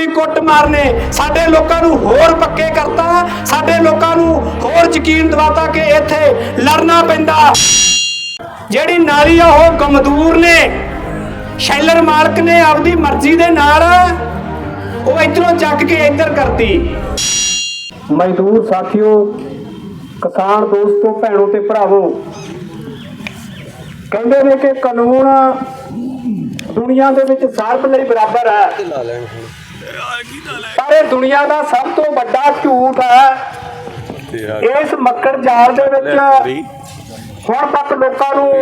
ਵੀ ਕੁੱਟ ਮਾਰਨੇ, ਸਾਡੇ ਲੋਕਾਂ ਨੂੰ ਹੋਰ ਪੱਕੇ ਕਰਤਾ, ਸਾਡੇ ਲੋਕਾਂ ਨੂੰ ਹੋਰ ਯਕੀਨ ਦਿਵਾਤਾ ਕਿ ਇੱਥੇ ਲੜਨਾ ਪੈਂਦਾ। ਜਿਹੜੀ ਨਾਲੀ ਆ, ਉਹ ਗਮਦੂਰ ਨੇ। ਸ਼ੈਲਰ ਮਾਲਕ ਨੇ ਆਪਦੀ ਮਰਜ਼ੀ ਦੇ ਨਾਲ ਉਹ ਇਧਰੋਂ ਚੱਕ ਕੇ ਇੱਧਰ ਕਰਤੀ। ਮਜ਼ਦੂਰ ਸਾਥੀਓ, ਕਿਸਾਨ ਦੋਸਤੋ, ਭੈਣੋ ਤੇ ਭਰਾਵੋ, ਕਹਿੰਦੇ ਨੇ ਕਿ ਕਾਨੂੰਨ ਦੁਨੀਆ ਦੇ ਵਿੱਚ ਸਾਰਬ ਲਈ ਬਰਾਬਰ ਹੈ। ਪਰ ਇਹ ਦੁਨੀਆ ਦਾ ਸਭ ਤੋਂ ਵੱਡਾ ਝੂਠ ਹੈ। ਇਸ ਮੱਕੜ ਜਾਲ ਦੇ ਵਿੱਚ ਹੁਣ ਤੱਕ ਲੋਕਾਂ ਨੂੰ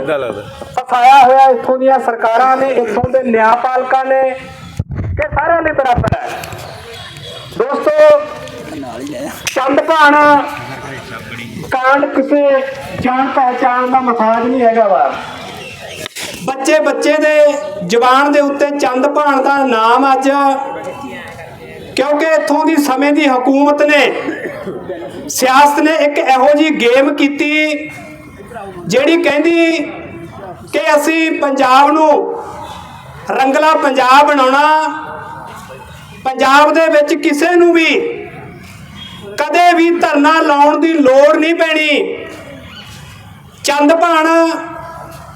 ਫਸਾਇਆ ਹੋਇਆ ਇੱਥੋਂ ਦੀਆਂ ਸਰਕਾਰਾਂ ਨੇ ਇੱਥੋਂ ਦੇ ਨਿਆਂਪਾਲਕਾਂ ਨੇ ਕਿ ਸਾਰਿਆਂ ਲਈ ਬਰਾਬਰ ਹੈ। ਦੋਸਤੋ ਚੰਦਪਾਣ ਕਾਂਡ ਕਿਸੇ ਜਾਣ ਪਹਿਚਾਣ ਦਾ ਮਸਾਜ ਨਹੀਂ ਹੈਗਾ ਵਾ। ਬੱਚੇ ਬੱਚੇ ਦੇ ਜ਼ੁਬਾਨ ਦੇ ਉੱਤੇ ਚੰਦ ਭਾਣ ਦਾ ਨਾਮ ਅੱਜ ਕਿਉਂਕਿ ਇੱਥੋਂ ਦੀ ਸਮੇਂ ਦੀ ਹਕੂਮਤ ਨੇ, ਸਿਆਸਤ ਨੇ ਇੱਕ ਇਹੋ ਜੀ ਗੇਮ ਕੀਤੀ ਜਿਹੜੀ ਕਹਿੰਦੀ ਕਿ ਅਸੀਂ ਪੰਜਾਬ ਨੂੰ ਰੰਗਲਾ ਪੰਜਾਬ ਬਣਾਉਣਾ, ਪੰਜਾਬ ਦੇ ਵਿੱਚ ਕਿਸੇ ਨੂੰ ਵੀ ਕਦੇ ਵੀ ਧਰਨਾ ਲਾਉਣ ਦੀ ਲੋੜ ਨਹੀਂ ਪੈਣੀ। ਚੰਦ ਭਾਣ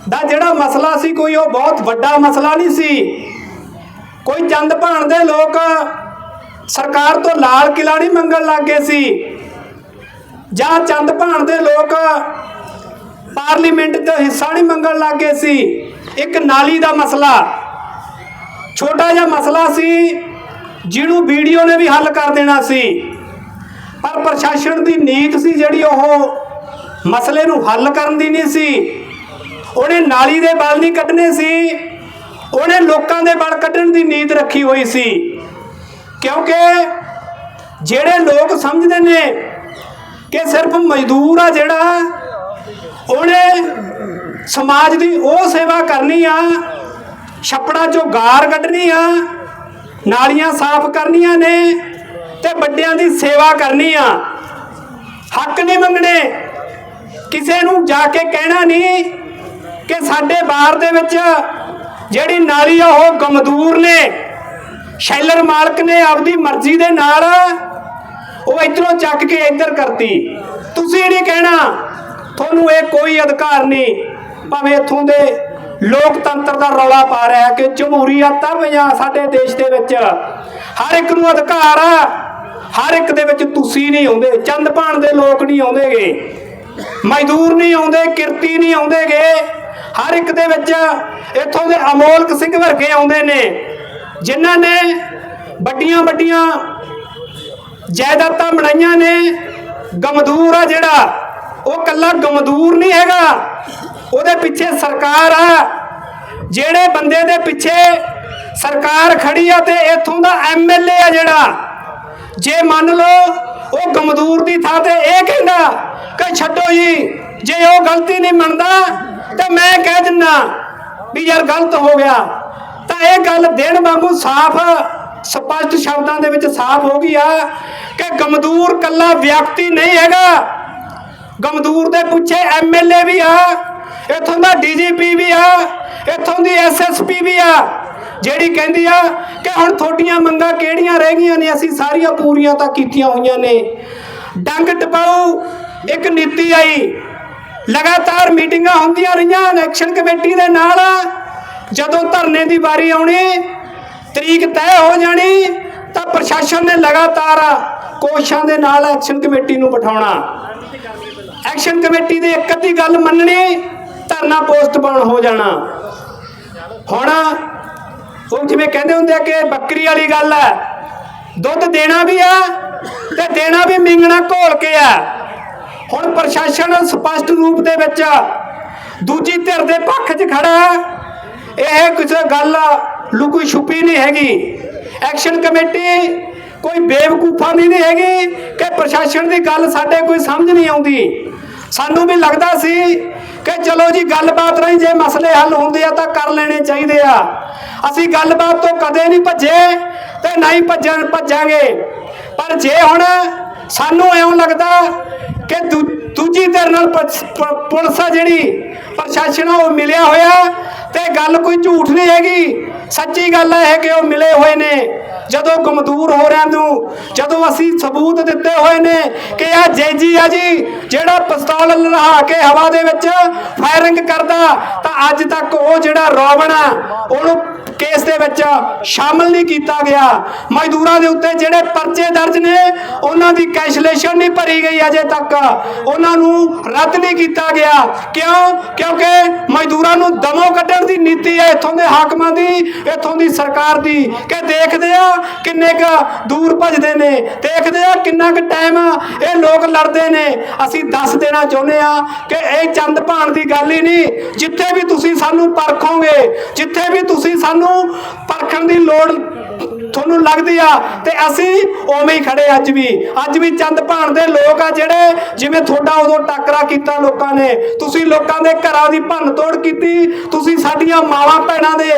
ਦਾ ਜਿਹੜਾ ਮਸਲਾ ਸੀ ਕੋਈ ਉਹ ਬਹੁਤ ਵੱਡਾ ਮਸਲਾ ਨਹੀਂ ਸੀ। ਕੋਈ ਚੰਦ ਭਾਣ ਦੇ ਲੋਕ ਸਰਕਾਰ ਤੋਂ ਲਾਲ ਕਿਲਾ ਨਹੀਂ ਮੰਗਣ ਲੱਗੇ ਸੀ। ਜਾਂ ਚੰਦ ਭਾਣ ਦੇ ਲੋਕ ਪਾਰਲੀਮੈਂਟ ਦਾ ਹਿੱਸਾ ਨਹੀਂ ਮੰਗਣ ਲੱਗੇ ਸੀ। ਇੱਕ ਨਾਲੀ ਦਾ ਮਸਲਾ, ਛੋਟਾ ਜਿਹਾ ਮਸਲਾ ਸੀ, ਜਿਹਨੂੰ ਵੀਡੀਓ ਨੇ ਵੀ ਹੱਲ ਕਰ ਦੇਣਾ ਸੀ। ਪਰ ਪ੍ਰਸ਼ਾਸਨ ਦੀ ਨੀਤ ਸੀ ਜਿਹੜੀ ਉਹ ਮਸਲੇ ਨੂੰ ਹੱਲ ਕਰਨ ਦੀ ਨਹੀਂ ਸੀ। ਉਹਨੇ ਨਾਲੀ ਦੇ ਬਲ ਨਹੀਂ ਕੱਢਣੇ ਸੀ, ਉਹਨੇ ਲੋਕਾਂ ਦੇ ਬਲ ਕੱਢਣ ਦੀ ਨੀਤ ਰੱਖੀ ਹੋਈ ਸੀ। ਕਿਉਂਕਿ ਜਿਹੜੇ ਲੋਕ ਸਮਝਦੇ ਨੇ ਕਿ ਸਿਰਫ ਮਜ਼ਦੂਰ ਆ ਜਿਹੜਾ, ਉਹਨੇ ਸਮਾਜ ਦੀ ਉਹ ਸੇਵਾ ਕਰਨੀ ਆ, ਛੱਪੜਾ ਚੋਂ ਗਾਰ ਕੱਢਣੀ ਆ, ਨਾਲੀਆਂ ਸਾਫ਼ ਕਰਨੀਆਂ ਨੇ ਤੇ ਵੱਡਿਆਂ ਦੀ ਸੇਵਾ ਕਰਨੀ ਆ। ਹੱਕ ਨਹੀਂ ਮੰਗਣੇ। ਕਿਸੇ ਨੂੰ ਜਾ ਕੇ ਕਹਿਣਾ ਨਹੀਂ ਕਿ ਸਾਡੇ ਬਾਰ ਦੇ ਵਿੱਚ ਜਿਹੜੀ ਨਾਲੀ ਆ, ਉਹ ਗਮਦੂਰ ਨੇ। ਸ਼ੈਲਰ ਮਾਲਕ ਨੇ ਆਪਦੀ ਮਰਜ਼ੀ ਦੇ ਨਾਲ ਉਹ ਇਧਰੋਂ ਚੱਕ ਕੇ ਇੱਧਰ ਕਰਤੀ। ਤੁਸੀਂ ਨਹੀਂ ਕਹਿਣਾ, ਤੁਹਾਨੂੰ ਇਹ ਕੋਈ ਅਧਿਕਾਰ ਨਹੀਂ, ਭਾਵੇਂ ਇੱਥੋਂ ਦੇ ਲੋਕਤੰਤਰ ਦਾ ਰੌਲਾ ਪਾ ਰਿਹਾ ਕਿ ਜਮਹੂਰੀਅਤ ਆ ਪੰਜਾਬ ਸਾਡੇ ਦੇਸ਼ ਦੇ ਵਿੱਚ ਹਰ ਇੱਕ ਨੂੰ ਅਧਿਕਾਰ ਆ, ਹਰ ਇੱਕ ਦੇ ਵਿੱਚ ਤੁਸੀਂ ਨਹੀਂ ਆਉਂਦੇ, ਚੰਦ ਭਾਣ ਦੇ ਲੋਕ ਨਹੀਂ ਆਉਂਦੇਗੇ, ਮਜ਼ਦੂਰ ਨਹੀਂ ਆਉਂਦੇ, ਕਿਰਤੀ ਨਹੀਂ ਆਉਂਦੇਗੇ, ਹਰ ਇੱਕ ਦੇ ਵਿੱਚ ਇੱਥੋਂ ਦੇ ਅਮੋਲਕ ਸਿੰਘ ਵਰਗੇ ਆਉਂਦੇ ਨੇ। ਜਿਨ੍ਹਾਂ ਨੇ ਵੱਡੀਆਂ ਵੱਡੀਆਂ ਜਾਇਦਾਦਾਂ ਬਣਾਈਆਂ ਨੇ, ਗਮਦੂਰ ਆ ਜਿਹੜਾ, ਉਹ ਕੱਲਾ ਗਮਦੂਰ ਨਹੀਂ ਹੈਗਾ, ਉਹਦੇ ਪਿੱਛੇ ਸਰਕਾਰ ਆ, ਜਿਹੜੇ ਬੰਦੇ ਦੇ ਪਿੱਛੇ ਸਰਕਾਰ ਖੜੀ ਆ ਤੇ ਇੱਥੋਂ ਦਾ ਐਮਐਲਏ ਆ ਜਿਹੜਾ, ਜੇ ਮੰਨ ਲਓ ਉਹ ਗਮਦੂਰ ਦੀ ਥਾਂ ਤੇ ਇਹ ਕਹਿੰਦਾ ਕਿ ਛੱਡੋ ਜੀ, ਜੇ ਉਹ ਗਲਤੀ ਨਹੀਂ ਮੰਨਦਾ, ਤਾਂ ਮੈਂ ਕਹਿ ਦਿੰਨਾ ਵੀ ਯਾਰ ਗਲਤ ਹੋ ਗਿਆ। ਇਹ ਗੱਲ ਦਿਨ ਵਾਂਗੂ ਸਾਫ਼, ਸਪਸ਼ਟ ਸ਼ਬਦਾਂ ਦੇ ਵਿੱਚ ਸਾਫ਼ ਹੋ ਗਈ ਆ ਕਿ ਗਮਦੂਰ ਕੱਲਾ ਵਿਅਕਤੀ ਨਹੀਂ ਹੈਗਾ। ਗਮਦੂਰ ਦੇ ਪੁੱਛੇ ਐਮਐਲਏ ਵੀ ਆ, ਇੱਥੋਂ ਦਾ ਡੀਜੀਪੀ ਵੀ ਆ, ਇੱਥੋਂ ਦੀ ਐਸਐਸਪੀ ਵੀ ਆ, ਜਿਹੜੀ ਕਹਿੰਦੀ ਆ ਕਿ ਹੁਣ ਤੁਹਾਡੀਆਂ ਮੰਗਾਂ ਕਿਹੜੀਆਂ ਰਹਿ ਗਈਆਂ ਨੇ, ਅਸੀਂ ਸਾਰੀਆਂ ਪੂਰੀਆਂ ਤਾਂ ਕੀਤੀਆਂ ਹੋਈਆਂ ਨੇ। ਡੰਗ ਟਪਾਉ ਇੱਕ ਨੀਤੀ ਆਈ, ਲਗਾਤਾਰ ਮੀਟਿੰਗਾਂ ਹੁੰਦੀਆਂ ਰਹੀਆਂ ਇਲੈਕਸ਼ਨ ਕਮੇਟੀ ਦੇ ਨਾਲ। ਜਦੋਂ ਧਰਨੇ ਦੀ ਵਾਰੀ ਆਉਣੀ, ਤਰੀਕ ਤੈਅ ਹੋ ਜਾਣੀ, ਤਾਂ ਪ੍ਰਸ਼ਾਸਨ ਨੇ ਲਗਾਤਾਰ ਕੋਸ਼ਾਂ ਦੇ ਨਾਲ ਐਕਸ਼ਨ ਕਮੇਟੀ ਨੂੰ ਬਿਠਾਉਣਾ ਐਕਸ਼ਨ ਕਮੇਟੀ ਦੇ ਇੱਕ ਅੱਧੀ ਗੱਲ ਮੰਨਣੀ, ਧਰਨਾ ਪੋਸਟਪੋਨ ਹੋ ਜਾਣਾ ਹੁਣ, ਉਹ ਜਿਵੇਂ ਕਹਿੰਦੇ ਹੁੰਦੇ ਆ ਕਿ ਬੱਕਰੀ ਵਾਲੀ ਗੱਲ ਹੈ, ਦੁੱਧ ਦੇਣਾ ਵੀ ਆ ਤੇ ਦੇਣਾ ਵੀ ਮਿੰਗਣਾ ਘੋਲ ਕੇ ਆ ਹੁਣ ਪ੍ਰਸ਼ਾਸਨ ਸਪਸ਼ਟ ਰੂਪ ਦੇ ਵਿੱਚ ਦੂਜੀ ਧਿਰ ਦੇ ਪੱਖ 'ਚ ਖੜਾ ਹੈ। ਇਹ ਕਿਸੇ ਗੱਲ ਲੁਕੀ ਛੁਪੀ ਨਹੀਂ ਹੈਗੀ। ਐਕਸ਼ਨ ਕਮੇਟੀ ਕੋਈ ਬੇਵਕੂਫਾ ਨਹੀਂ ਹੈਗੀ ਕਿ ਪ੍ਰਸ਼ਾਸਨ ਦੀ ਗੱਲ ਸਾਡੇ ਕੋਈ ਸਮਝ ਨਹੀਂ ਆਉਂਦੀ। ਸਾਨੂੰ ਵੀ ਲੱਗਦਾ ਸੀ ਕਿ ਚਲੋ ਜੀ, ਗੱਲਬਾਤ ਰਹੀ ਜੇ ਮਸਲੇ ਹੱਲ ਹੁੰਦੇ ਆ ਤਾਂ ਕਰ ਲੈਣੇ ਚਾਹੀਦੇ ਆ। ਅਸੀਂ ਗੱਲਬਾਤ ਤੋਂ ਕਦੇ ਨਹੀਂ ਭੱਜੇ ਤੇ ਨਹੀਂ ਭੱਜਣ ਭੱਜਾਂਗੇ। ਪਰ ਜੇ ਹੁਣ ਸਾਨੂੰ ਐਉਂ ਲੱਗਦਾ ਕਿ ਦੂ- ਦੂਜੀ ਧਿਰ ਨਾਲ ਪੁਲਿਸ ਆ ਜਿਹੜੀ ਪ੍ਰਸ਼ਾਸਨ ਉਹ ਮਿਲਿਆ ਹੋਇਆ ਤੇ ਗੱਲ ਕੋਈ ਝੂਠ ਨਹੀਂ ਹੈਗੀ। ਸੱਚੀ ਗੱਲ ਹੈ ਕਿ ਉਹ ਮਿਲੇ ਹੋਏ ਨੇ। ਜਦੋਂ ਗਮਦੂਰ ਹੋ ਰਿਆਂ ਨੂੰ, ਜਦੋਂ ਅਸੀਂ ਸਬੂਤ ਦਿੱਤੇ ਹੋਏ ਨੇ ਕਿ ਇਹ ਜੈਜੀ ਆ ਜੀ, ਜਿਹੜਾ ਪਿਸਤੌਲ ਲਹਾ ਕੇ ਹਵਾ ਦੇ ਵਿੱਚ ਫਾਇਰਿੰਗ ਕਰਦਾ, ਤਾਂ ਅੱਜ ਤੱਕ ਉਹ ਜਿਹੜਾ ਰੋਬਨ ਆ, ਉਹਨੂੰ ਕੇਸ ਦੇ ਵਿੱਚ ਸ਼ਾਮਲ ਨਹੀਂ ਕੀਤਾ ਗਿਆ। ਮਜ਼ਦੂਰਾਂ ਦੇ ਉੱਤੇ ਜਿਹੜੇ ਪਰਚੇ ਦਰਜ ਨੇ, ਉਹਨਾਂ ਦੀ ਕੈਸਲੇਸ਼ਨ ਨਹੀਂ ਭਰੀ ਗਈ ਅਜੇ ਤੱਕ। ਉਹਨਾਂ ਨੂੰ ਰੱਦ ਨਹੀਂ ਕੀਤਾ ਗਿਆ। ਕਿਉਂ? ਕਿਉਂਕਿ ਮਜ਼ਦੂਰਾਂ ਨੂੰ ਦਮੋਂ ਕੱਢਣ ਦੀ ਨੀਤੀ ਹੈ, ਇੱਥੋਂ ਦੇ ਹਾਕਮਾਂ ਦੀ, ਇੱਥੋਂ ਦੀ ਸਰਕਾਰ ਦੀ। ਕਿ ਦੇਖਦੇ ਆ ਕਿੰਨੇ ਕ ਦੂਰ ਭਜਦੇ ਨੇ, ਦੇਖਦੇ ਆ ਕਿੰਨਾ ਕੁ ਟਾਈਮ ਇਹ ਲੋਕ ਲੜਦੇ ਨੇ। ਅਸੀਂ ਦੱਸ ਦੇਣਾ ਚਾਹੁੰਦੇ ਆ ਕਿ ਇਹ ਚੰਦ ਭਾਣ ਦੀ ਗੱਲ ਹੀ ਨਹੀਂ। ਜਿੱਥੇ ਵੀ ਤੁਸੀਂ ਸਾਨੂੰ ਪਰਖੋਗੇ, ਜਿੱਥੇ ਵੀ ਤੁਸੀਂ ਸਾਨੂੰ ਪਰਖਣ ਦੀ ਲੋੜ ਤੁਹਾਨੂੰ ਲੱਗਦੀ ਆ? ਤੇ ਅਸੀਂ ਉਵੇਂ ਹੀ ਖੜੇ ਅੱਜ ਵੀ। ਅੱਜ ਵੀ ਚੰਦ ਭਾਣ ਦੇ ਲੋਕ ਆ ਜਿਹੜੇ ਜਿਵੇਂ ਤੁਹਾਡਾ ਉਦੋਂ ਟੱਕਰਾ ਕੀਤਾ ਲੋਕਾਂ ਨੇ। ਤੁਸੀਂ ਲੋਕਾਂ ਦੇ ਘਰਾਂ ਦੀ ਭੰਨ ਤੋੜ ਕੀਤੀ। ਤੁਸੀਂ ਸਾਡੀਆਂ ਮਾਵਾਂ ਭੈਣਾਂ ਦੇ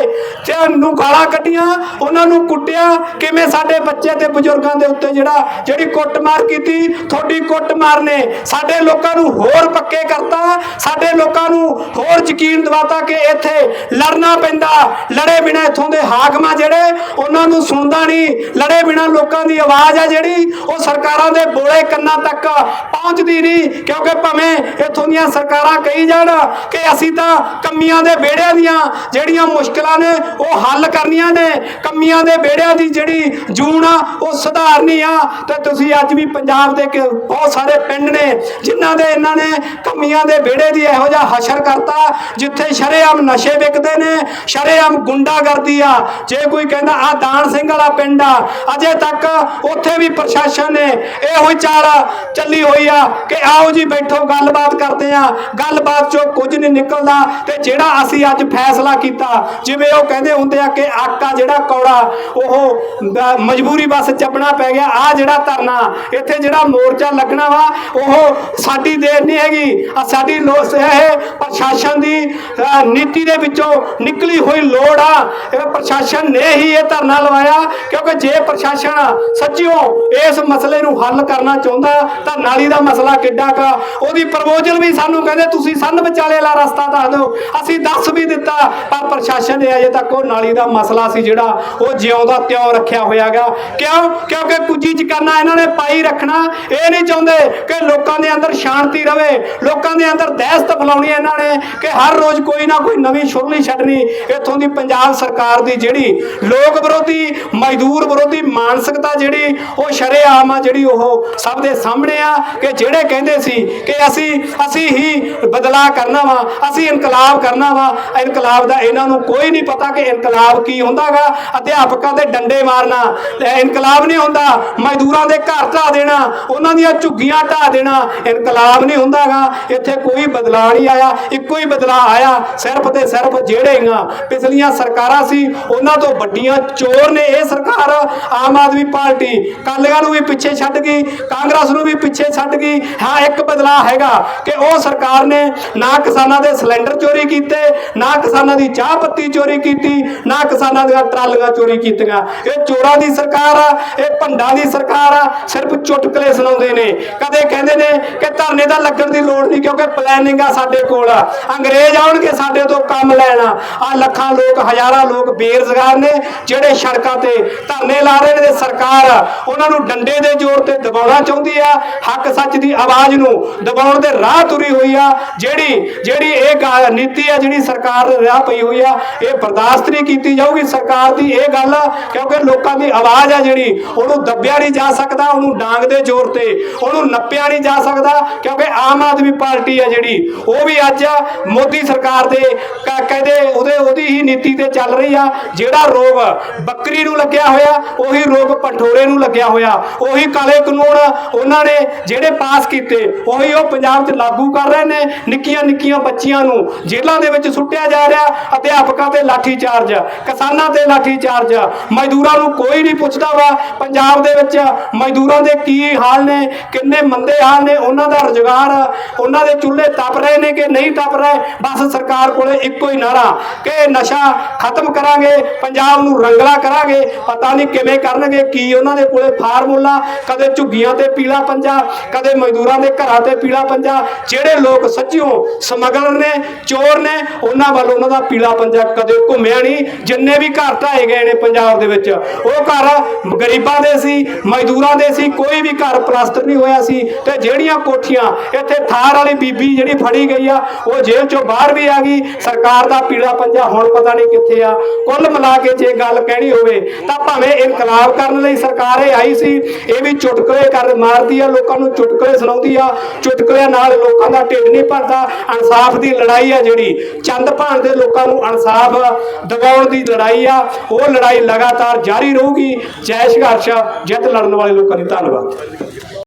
ਨੂੰ ਗਾਲਾਂ ਕੱਢੀਆਂ। ਉਹਨਾਂ ਨੂੰ ਕੁੱਟਿਆ। ਕਿਵੇਂ ਸਾਡੇ ਬੱਚੇ ਤੇ ਬਜ਼ੁਰਗਾਂ ਦੇ ਉੱਤੇ ਜਿਹੜਾ ਜਿਹੜੀ ਕੁੱਟਮਾਰ ਕੀਤੀ, ਤੁਹਾਡੀ ਕੁੱਟਮਾਰ ਨੇ ਸਾਡੇ ਲੋਕਾਂ ਨੂੰ ਹੋਰ ਪੱਕੇ ਕਰਤਾ। ਸਾਡੇ ਲੋਕਾਂ ਨੂੰ ਹੋਰ ਯਕੀਨ ਦਿਵਾਤਾ ਕਿ ਇੱਥੇ ਲੜਨਾ ਪੈਂਦਾ। ਲੜੇ ਬਿਨਾ ਇੱਥੋਂ ਦੇ ਹਾਕਮਾਂ ਜਿਹੜੇ ਉਹਨਾਂ ਨੂੰ ਸੁਣ ਸੁਣਦਾ ਨਹੀਂ ਲੜੇ ਬਿਨਾ ਲੋਕਾਂ ਦੀ ਆਵਾਜ਼ ਆ ਜਿਹੜੀ, ਉਹ ਸਰਕਾਰਾਂ ਦੇ ਬੋਲੇ ਕੰਨਾਂ ਤੱਕ ਪਹੁੰਚਦੀ ਨਹੀਂ ਕਿਉਂਕਿ ਭਾਵੇਂ ਇੱਥੋਂ ਦੀਆਂ ਸਰਕਾਰਾਂ ਕਹੀ ਜਾਣ ਕਿ ਅਸੀਂ ਤਾਂ ਕੰਮੀਆਂ ਦੇ ਵਿਹੜਿਆਂ ਦੀਆਂ, ਜਿਹੜੀਆਂ ਮੁਸ਼ਕਲਾਂ ਨੇ, ਉਹ ਹੱਲ ਕਰਨੀਆਂ ਨੇ। ਕੰਮੀਆਂ ਦੇ ਵਿਹੜਿਆਂ ਦੀ ਜਿਹੜੀ ਜੂਨ ਆ, ਉਹ ਸੁਧਾਰਨੀ ਆ। ਤੇ ਤੁਸੀਂ ਅੱਜ ਵੀ ਪੰਜਾਬ ਦੇ ਬਹੁਤ ਸਾਰੇ ਪਿੰਡ ਨੇ, ਜਿਨ੍ਹਾਂ ਦੇ ਇਹਨਾਂ ਨੇ ਕੰਮੀਆਂ ਦੇ ਵਿਹੜੇ ਦੀ ਇਹੋ ਜਿਹਾ ਹਸ਼ਰ ਕਰਤਾ, ਜਿੱਥੇ ਸ਼ਰੇਆਮ ਨਸ਼ੇ ਵਿਕਦੇ ਨੇ, ਸ਼ਰੇਆਮ ਗੁੰਡਾਗਰਦੀ ਆ। ਜੇ ਕੋਈ ਕਹਿੰਦਾ ਆ ਦਾਨ ਸਿੰਘ ਵਾਲਾ ਪਿੰਡ ਆ। ਅਜੇ ਤੱਕ ਉੱਥੇ ਵੀ ਪ੍ਰਸ਼ਾਸਨ ਨੇ ਇਹੋ ਹੀ ਚਾਲ ਚੱਲੀ ਹੋਈ ਆ ਕਿ ਆਓ ਜੀ ਬੈਠੋ, ਗੱਲਬਾਤ ਕਰਦੇ ਆ। ਗੱਲਬਾਤ ਚੋਂ ਕੁਝ ਨਹੀਂ ਨਿਕਲਦਾ ਤੇ ਜਿਹੜਾ ਅਸੀਂ ਅੱਜ ਫੈਸਲਾ ਕੀਤਾ, ਜਿਵੇਂ ਉਹ ਕਹਿੰਦੇ ਹੁੰਦੇ ਆ ਕਿ ਆਕਾ ਜਿਹੜਾ ਕੌੜਾ, ਉਹ ਮਜਬੂਰੀ ਬਸ ਚੱਪਣਾ ਪੈ ਗਿਆ। ਆ ਜਿਹੜਾ ਧਰਨਾ, ਇੱਥੇ ਜਿਹੜਾ ਮੋਰਚਾ ਲੱਗਣਾ ਵਾ, ਉਹ ਸਾਡੀ ਦੇਰ ਨਹੀਂ ਹੈਗੀ। ਆ ਸਾਡੀ ਲੋਸ ਇਹ ਪ੍ਰਸ਼ਾਸਨ ਦੀ ਨੀਤੀ ਦੇ ਵਿੱਚੋਂ ਨਿਕਲੀ ਹੋਈ ਲੋੜ ਆ। ਇਹ ਪ੍ਰਸ਼ਾਸਨ ਨੇ ਹੀ ਇਹ ਧਰਨਾ ਲਵਾਇਆ। ਕਿਉਂਕਿ ਜੇ ਪ੍ਰਸ਼ਾਸਨ ਸੱਚਿਓ ਇਸ ਮਸਲੇ ਨੂੰ ਹੱਲ ਕਰਨਾ ਚਾਹੁੰਦਾ, ਤਾਂ ਨਾਲੀ ਦਾ ਮਸਲਾ ਕਿੱਡਾ ਕਾ ਉਹਦੀ ਪ੍ਰਪੋਜ਼ਲ ਵੀ ਸਾਨੂੰ ਕਹਿੰਦੇ, ਤੁਸੀਂ ਸੰਨ ਵਿਚਾਲੇ ਵਾਲਾ ਰਸਤਾ ਦੱਸ ਦਿਓ। ਅਸੀਂ ਦੱਸ ਵੀ ਦਿੱਤਾ, ਪਰ ਪ੍ਰਸ਼ਾਸਨ ਨੇ ਅਜੇ ਤੱਕ ਉਹ ਨਾਲੀ ਦਾ ਮਸਲਾ ਸੀ ਜਿਹੜਾ, ਉਹ ਜਿਉਂਦਾ ਤਿਉਂ ਰੱਖਿਆ ਹੋਇਆਗਾ ਕਿਉਂ? ਕਿਉਂਕਿ ਕੁਜੀ ਚ ਕਰਨਾ ਇਹਨਾਂ ਨੇ ਪਾਈ ਰੱਖਣਾ। ਇਹ ਨਹੀਂ ਚਾਹੁੰਦੇ ਕਿ ਲੋਕਾਂ ਦੇ ਅੰਦਰ ਸ਼ਾਂਤੀ ਰਵੇ, ਲੋਕਾਂ ਦੇ ਅੰਦਰ ਦਹਿਸ਼ਤ ਫੈਲਾਉਣੀ ਇਹਨਾਂ ਨੇ, ਕਿ ਹਰ ਰੋਜ਼ ਕੋਈ ਨਾ ਕੋਈ ਨਵੀਂ ਸ਼ੁਰਲੀ ਛੱਡਣੀ ਇੱਥੋਂ ਦੀ ਪੰਜਾਬ ਸਰਕਾਰ ਦੀ ਜਿਹੜੀ ਲੋਕ ਵਿਰੋਧੀ ਮਜ਼ਦੂਰ ਵਿਰੋਧੀ ਮਾਨਸਿਕਤਾ ਜਿਹੜੀ ਉਹ ਸ਼ਰੇਆਮ ਆ, ਜਿਹੜੀ ਉਹ ਸਭ ਦੇ ਸਾਹਮਣੇ ਆ ਕਿ ਜਿਹੜੇ ਕਹਿੰਦੇ ਸੀ ਕਿ ਅਸੀਂ ਅਸੀਂ ਹੀ ਬਦਲਾਅ ਕਰਨਾ ਵਾ, ਅਸੀਂ ਇਨਕਲਾਬ ਕਰਨਾ ਵਾ, ਇਨਕਲਾਬ ਦਾ ਇਹਨਾਂ ਨੂੰ ਕੋਈ ਨਹੀਂ ਪਤਾ ਕਿ ਇਨਕਲਾਬ ਕੀ ਹੁੰਦਾਗਾ, ਅਧਿਆਪਕਾਂ ਦੇ ਡੰਡੇ ਮਾਰਨਾ ਇਨਕਲਾਬ ਨਹੀਂ ਹੁੰਦਾ, ਮਜ਼ਦੂਰਾਂ ਦੇ ਘਰ ਢਾ ਦੇਣਾ, ਉਹਨਾਂ ਦੀਆਂ ਝੁੱਗੀਆਂ ਢਾ ਦੇਣਾ, ਇਨਕਲਾਬ ਨਹੀਂ ਹੁੰਦਾਗਾ, ਇੱਥੇ ਕੋਈ ਬਦਲਾਅ ਨਹੀਂ ਆਇਆ, ਇੱਕੋ ਹੀ ਬਦਲਾਅ ਆਇਆ, ਸਿਰਫ ਤੇ ਸਿਰਫ ਜਿਹੜੇਗਾ ਪਿਛਲੀਆਂ ਸਰਕਾਰਾਂ ਸੀ, ਉਹਨਾਂ ਤੋਂ ਵੱਡੀਆਂ ਚੋਰ ਨੇ, ਇਹ ਸਰਕਾਰ, ਆਮ ਆਦਮੀ ਪਾਰਟੀ ਕਾਲੀਆਂ ਨੂੰ ਵੀ ਪਿੱਛੇ ਛੱਡ ਗਈ, ਕਾਂਗਰਸ ਨੂੰ ਵੀ ਪਿੱਛੇ ਛੱਡ ਗਈ। ਹਾਂ, ਇੱਕ ਬਦਲਾਅ ਹੈਗਾ ਕਿ ਉਹ ਸਰਕਾਰ ਨੇ ਨਾ ਕਿਸਾਨਾਂ ਦੇ ਸਿਲੰਡਰ ਚੋਰੀ ਕੀਤੇ, ਨਾ ਕਿਸਾਨਾਂ ਦੀ ਚਾਹ ਪੱਤੀ ਚੋਰੀ ਕੀਤੀ, ਨਾ ਕਿਸਾਨਾਂ ਦੀਆਂ ਟਰਾਲੀਆਂ ਚੋਰੀ ਕੀਤੀਆਂ। ਇਹ ਚੋਰਾਂ ਦੀ ਸਰਕਾਰ ਆ, ਇਹ ਭੰਡਾਂ ਦੀ ਸਰਕਾਰ ਆ, ਸਿਰਫ ਚੁਟਕਲੇ ਸੁਣਾਉਂਦੇ ਨੇ। ਕਦੇ ਕਹਿੰਦੇ ਨੇ ਧਰਨੇ ਦਾ ਲੱਗਣ ਦੀ ਲੋੜ ਨਹੀਂ ਕਿਉਂਕਿ ਪਲੈਨਿੰਗ ਆ ਸਾਡੇ ਕੋਲ ਅੰਗਰੇਜ਼ ਆਉਣਗੇ ਸਾਡੇ ਤੋਂ ਕੰਮ ਲੈਣਾ। ਆ ਲੱਖਾਂ ਲੋਕ, ਹਜ਼ਾਰਾਂ ਲੋਕ ਬੇਰੁਜ਼ਗਾਰ ਨੇ, ਜਿਹੜੇ ਸੜਕਾਂ ਤੇ ਧਰਨੇ ਲਾ ਰਹੇ ਨੇ ਸਰਕਾਰ ਉਹਨਾਂ ਨੂੰ ਡੰਡੇ ਦੇ ਜ਼ੋਰ ਤੇ ਦਬਾਉਣਾ ਚਾਹੁੰਦੀ ਆ। ਹੱਕ ਸੱਚ ਦੀ ਆਵਾਜ਼ ਨੂੰ ਦਬਾਉਣ ਦੇ ਰਾਹ ਤੁਰੀ ਹੋਈ ਆ। ਜਿਹੜੀ ਜਿਹੜੀ ਇਹ ਗਾ- ਨੀਤੀ ਆ ਜਿਹੜੀ ਸਰਕਾਰ ਦੇ ਰਾਹ ਪਈ ਹੋਈ ਆ, ਇਹ ਬਰਦਾਸ਼ਤ ਨਹੀਂ ਕੀਤੀ ਜਾਊਗੀ ਸਰਕਾਰ ਦੀ ਇਹ ਗੱਲ ਕਿਉਂਕਿ ਲੋਕਾਂ ਦੀ ਆਵਾਜ਼ ਆ ਜਿਹੜੀ, ਉਹਨੂੰ ਦੱਬਿਆ ਨਹੀਂ ਜਾ ਸਕਦਾ, ਉਹਨੂੰ ਡਾਂਗ ਦੇ ਜ਼ੋਰ ਤੇ, ਉਹਨੂੰ ਨੱਪਿਆ ਨਹੀਂ ਜਾ ਸਕਦਾ। ਕਿਉਂਕਿ ਆਮ ਆਦਮੀ ਪਾਰਟੀ ਆ ਜਿਹੜੀ, ਉਹ ਵੀ ਅੱਜ ਮੋਦੀ ਸਰਕਾਰ ਦੇ ਕ- ਕਹਿੰਦੇ ਉਹਦੇ, ਉਹਦੀ ਹੀ ਨੀਤੀ ਤੇ ਚੱਲ ਰਹੀ ਆ। ਜਿਹੜਾ ਰੋਗ ਬੱਕਰੀ ਨੂੰ ਲੱਗਿਆ ਹੋਇਆ, ਉਹੀ ਰੋਗ ਪੰਠੋਰੇ ਨੂੰ ਲੱਗਿਆ ਹੋਇਆ। ਉਹੀ ਕਾਲੇ ਕਾਨੂੰਨ ਉਹਨਾਂ ਨੇ ਜਿਹੜੇ ਪਾਸ ਕੀਤੇ, ਉਹੀ ਉਹ ਪੰਜਾਬ 'ਚ ਲਾਗੂ ਕਰ ਰਹੇ ਨੇ ਨਿੱਕੀਆਂ ਨਿੱਕੀਆਂ ਬੱਚੀਆਂ ਨੂੰ। ਜੇਲ੍ਹਾਂ ਦੇ ਵਿੱਚ ਸੁੱਟਿਆ ਜਾ ਰਿਹਾ, ਅਧਿਆਪਕਾਂ ਤੇ ਲਾਠੀ ਚਾਰਜ, ਕਿਸਾਨਾਂ ਤੇ ਲਾਠੀ ਚਾਰਜ। ਮਜ਼ਦੂਰਾਂ ਨੂੰ ਕੋਈ ਨਹੀਂ ਪੁੱਛਦਾ ਵਾ। ਪੰਜਾਬ ਦੇ ਵਿੱਚ ਮਜ਼ਦੂਰਾਂ ਦੇ ਕੀ ਹਾਲ ਨੇ, ਕਿੰਨੇ ਮੰਦੇ ਹਾਲ ਨੇ, ਉਹਨਾਂ ਦਾ ਰੁਜ਼ਗਾਰ ਉਹਨਾਂ ਦੇ ਚੁੱਲ੍ਹੇ ਤਪ ਰਹੇ ਨੇ ਕਿ ਨਹੀਂ ਤਪ ਰਹੇ? ਬਸ ਸਰਕਾਰ ਕੋਲੇ ਇੱਕੋ ਹੀ ਨਾਰਾ ਕਿ ਨਸ਼ਾ ਖਤਮ ਕਰਾਂਗੇ, ਪੰਜਾਬ ਨੂੰ ਰੰਗਲਾ ਕਰਾਂਗੇ, ਪਤਾ ਨਹੀਂ ਕਿਵੇਂ ਕਰਨਗੇ, ਕੀ ਉਹਨਾਂ ਦੇ ਕੋਲੇ ਫਾਰਮੂਲਾ, ਕਦੇ ਝੁੱਗੀਆਂ ਤੇ ਪੀਲਾ ਪੰਜਾ, ਕਦੇ ਮਜ਼ਦੂਰਾਂ ਦੇ ਘਰਾਂ ਤੇ ਪੀਲਾ ਪੰਜਾ, ਜਿਹੜੇ ਲੋਕ ਸੱਚਿਓ ਸਮਗਲਰ ਨੇ, ਚੋਰ ਨੇ, ਉਹਨਾਂ ਵੱਲ ਉਹਨਾਂ ਦਾ ਪੀਲਾ ਪੰਜਾ ਕਦੇ ਘੁੰਮਿਆ ਨਹੀਂ, ਜਿੰਨੇ ਵੀ ਘਰ ਢਾਏ ਗਏ ਨੇ ਪੰਜਾਬ ਦੇ ਵਿੱਚ, ਉਹ ਘਰ ਗਰੀਬਾਂ ਦੇ ਸੀ, ਮਜ਼ਦੂਰਾਂ ਦੇ ਸੀ, ਕੋਈ ਵੀ ਘਰ ਪਲਾਸਟਰ ਨਹੀਂ ਹੋਇਆ ਸੀ, ਤੇ ਜਿਹੜੀਆਂ ਕੋਠੀਆਂ ਇੱਥੇ ਥਾਰ ਵਾਲੀ ਬੀਬੀ ਜਿਹੜੀ ਫੜੀ ਗਈ ਆ, ਉਹ ਜੇਲ੍ਹ ਚੋਂ ਬਾਹਰ ਵੀ ਆ ਗਈ, ਸਰਕਾਰ ਦਾ ਪੀੜਾ ਪੰਜਾ ਹੁਣ ਪਤਾ ਨਹੀਂ ਕਿੱਥੇ ਆ। ਕੁੱਲ ਮਿਲਾ ਕੇ ਜੇ ਗੱਲ ਕਹਿਣੀ ਹੋਵੇ, ਤਾਂ ਭਾਵੇਂ ਇਨਕਲਾਬ ਕਰਨ ਲਈ ਸਰਕਾਰ ਇਹ ਆਈ ਸੀ, ਇਹ ਵੀ ਚੁਟਕਲੇ ਕਰ ਮਾਰਦੀ ਆ, ਲੋਕਾਂ ਨੂੰ ਚੁਟਕਲੇ ਸੁਣਾਉਂਦੀ ਆ। ਚੁਟਕਲਿਆਂ ਨਾਲ ਲੋਕਾਂ ਦਾ ਢਿੱਡ ਨਹੀਂ ਭਰਦਾ, ਇਨਸਾਫ ਦੀ ਲੜਾਈ ਆ ਜਿਹੜੀ। ਚੰਦ ਭਾਣ ਦੇ ਲੋਕਾਂ ਨੂੰ ਇਨਸਾਫ ਦਿਵਾਉਣ ਦੀ ਲੜਾਈ ਆ, ਉਹ ਲੜਾਈ ਲਗਾਤਾਰ ਜਾਰੀ ਰਹੂਗੀ। ਜੈ ਸੰਘਰਸ਼ ਜਿੱਤ ਲੜਨ ਵਾਲੇ ਲੋਕਾਂ ਦੀ ਧੰਨਵਾਦ।